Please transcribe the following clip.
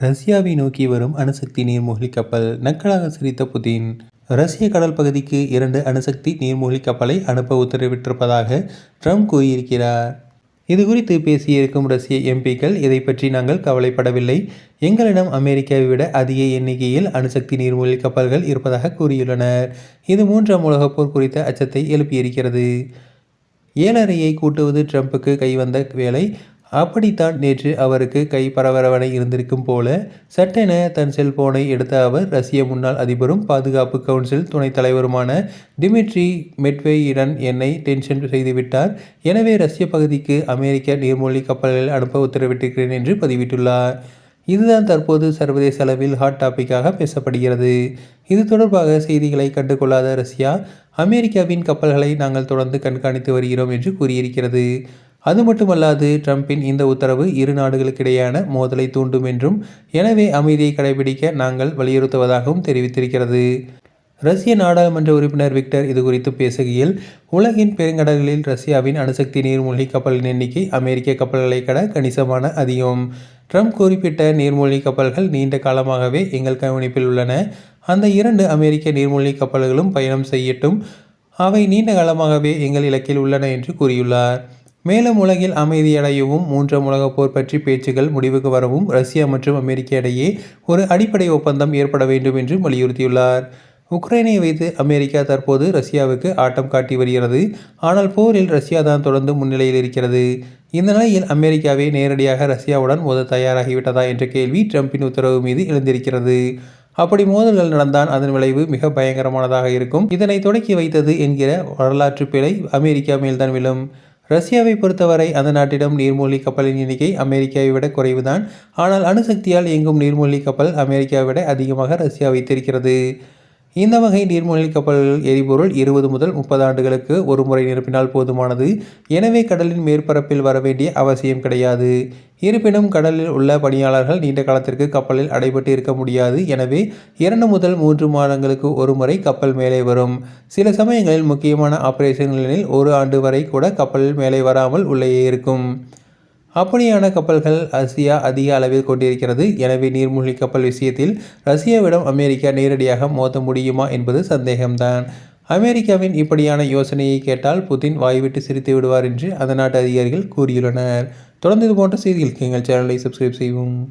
ரஷ்யாவை நோக்கி வரும் அணுசக்தி நீர்மூழ்கி கப்பல் நக்கலாக சிரித்த புதின். ரஷ்ய கடல் பகுதிக்கு இரண்டு அணுசக்தி நீர்மூழ்கி கப்பலை அனுப்ப உத்தரவிட்டிருப்பதாக ட்ரம்ப் கூறியிருக்கிறார். இது குறித்து பேசியிருக்கும் ரஷ்ய எம்பிக்கள் இதை பற்றி நாங்கள் கவலைப்படவில்லை. எங்களிடம் அமெரிக்காவை விட அதிக எண்ணிக்கையில் அணுசக்தி நீர்மூழ்கி கப்பல்கள் இருப்பதாக கூறியுள்ளனர். இது மூன்றாம் உலகப் போர் குறித்த அச்சத்தை எழுப்பியிருக்கிறது. ஏழரையை கூட்டுவது ட்ரம்ப்புக்கு கைவந்த வேலை. அப்படித்தான் நேற்று அவருக்கு கை பரபரவனை இருந்திருக்கும் போல சட்டென தன் செல்போனை எடுத்த அவர் ரஷ்ய முன்னாள் அதிபரும் பாதுகாப்பு கவுன்சில் துணைத் தலைவருமான டிமிட்ரி மெட்வேயிடன் என்னை டென்ஷன் செய்துவிட்டார் எனவே ரஷ்ய பகுதிக்கு அமெரிக்க நீர்மூழ்கி கப்பல்கள் அனுப்ப உத்தரவிட்டிருக்கிறேன் என்று பதிவிட்டுள்ளார். இதுதான் தற்போது சர்வதேச அளவில் ஹாட் டாப்பிக்காக பேசப்படுகிறது. இது தொடர்பாக செய்திகளை கண்டுகொள்ளாத ரஷ்யா அமெரிக்காவின் கப்பல்களை நாங்கள் தொடர்ந்து கண்காணித்து வருகிறோம் என்று கூறியிருக்கிறது. அது மட்டுமல்லாது ட்ரம்பின் இந்த உத்தரவு இரு நாடுகளுக்கிடையான மோதலை தூண்டும் என்றும் எனவே அமைதியை கடைபிடிக்க நாங்கள் வலியுறுத்துவதாகவும் தெரிவித்திருக்கிறது. ரஷ்ய நாடாளுமன்ற உறுப்பினர் விக்டர் இது குறித்து பேசுகையில் உலகின் பெருங்கடல்களில் ரஷ்யாவின் அணுசக்தி நீர்மூழ்கி கப்பலின் எண்ணிக்கை அமெரிக்க கப்பல்களை கட கணிசமான அதிகம். ட்ரம்ப் குறிப்பிட்ட நீர்மூழ்கி கப்பல்கள் நீண்ட காலமாகவே எங்கள் கவனிப்பில் உள்ளன. அந்த இரண்டு அமெரிக்க நீர்மூழ்கி கப்பல்களும் பயணம் செய்யட்டும். அவை நீண்ட காலமாகவே எங்கள் இலக்கில் உள்ளன என்று கூறியுள்ளார். மேலும் உலகில் அமைதியடையவும் மூன்றாம் உலகப் போர் பற்றி பேச்சுகள் முடிவுக்கு வரவும் ரஷ்யா மற்றும் அமெரிக்க இடையே ஒரு அடிப்படை ஒப்பந்தம் ஏற்பட வேண்டும் என்று வலியுறுத்தியுள்ளார். உக்ரைனை வைத்து அமெரிக்கா தற்போது ரஷ்யாவுக்கு ஆட்டம் காட்டி வருகிறது. ஆனால் போரில் ரஷ்யா தான் தொடர்ந்து முன்னிலையில் இருக்கிறது. இந்த நிலையில் அமெரிக்காவே நேரடியாக ரஷ்யாவுடன் மோத தயாராகிவிட்டதா என்ற கேள்வி ட்ரம்பின் உத்தரவு மீது எழுந்திருக்கிறது. அப்படி மோதல்கள் நடந்தால் அதன் விளைவு மிக பயங்கரமானதாக இருக்கும். இதனை தொடக்கி வைத்தது என்கிற வரலாற்று பிழை அமெரிக்கா மேல்தான் விழும். ரஷ்யாவை பொறுத்தவரை அந்த நாட்டிடம் நீர்மூழ்கி கப்பலின் எண்ணிக்கை அமெரிக்காவை விட குறைவுதான். ஆனால் அணுசக்தியால் இயங்கும் நீர்மூழ்கி கப்பல் அமெரிக்காவை விட அதிகமாக ரஷ்யா வைத்திருக்கிறது. இந்த வகை நீர்மூழ்கி கப்பல்கள் எரிபொருள் இருபது முதல் முப்பது ஆண்டுகளுக்கு ஒரு முறை நிரப்பினால் போதுமானது. எனவே கடலின் மேற்பரப்பில் வர வேண்டிய அவசியம் கிடையாது. இருப்பினும் கடலில் உள்ள பணியாளர்கள் நீண்ட காலத்திற்கு கப்பலில் அடைபட்டு இருக்க முடியாது. எனவே இரண்டு முதல் மூன்று மாதங்களுக்கு ஒரு முறை கப்பல் மேலே வரும். சில சமயங்களில் முக்கியமான ஆபரேஷன்களில் ஒரு ஆண்டு வரை கூட கப்பலில் மேலே வராமல் உள்ளேயே இருக்கும். அப்படியான கப்பல்கள் ரஷ்யா அதிக அளவில் கொண்டிருக்கிறது. எனவே நீர்மூழ்கி கப்பல் விஷயத்தில் ரஷ்யாவிடம் அமெரிக்கா நேரடியாக மோத முடியுமா என்பது சந்தேகம்தான். அமெரிக்காவின் இப்படியான யோசனையை கேட்டால் புதின் வாய்விட்டு சிரித்து விடுவார் என்று அந்த நாட்டு அதிகாரிகள் கூறியுள்ளனர். தொடர்ந்து இது போன்ற செய்திகளுக்கு எங்கள் சேனலை சப்ஸ்கிரைப் செய்வோம்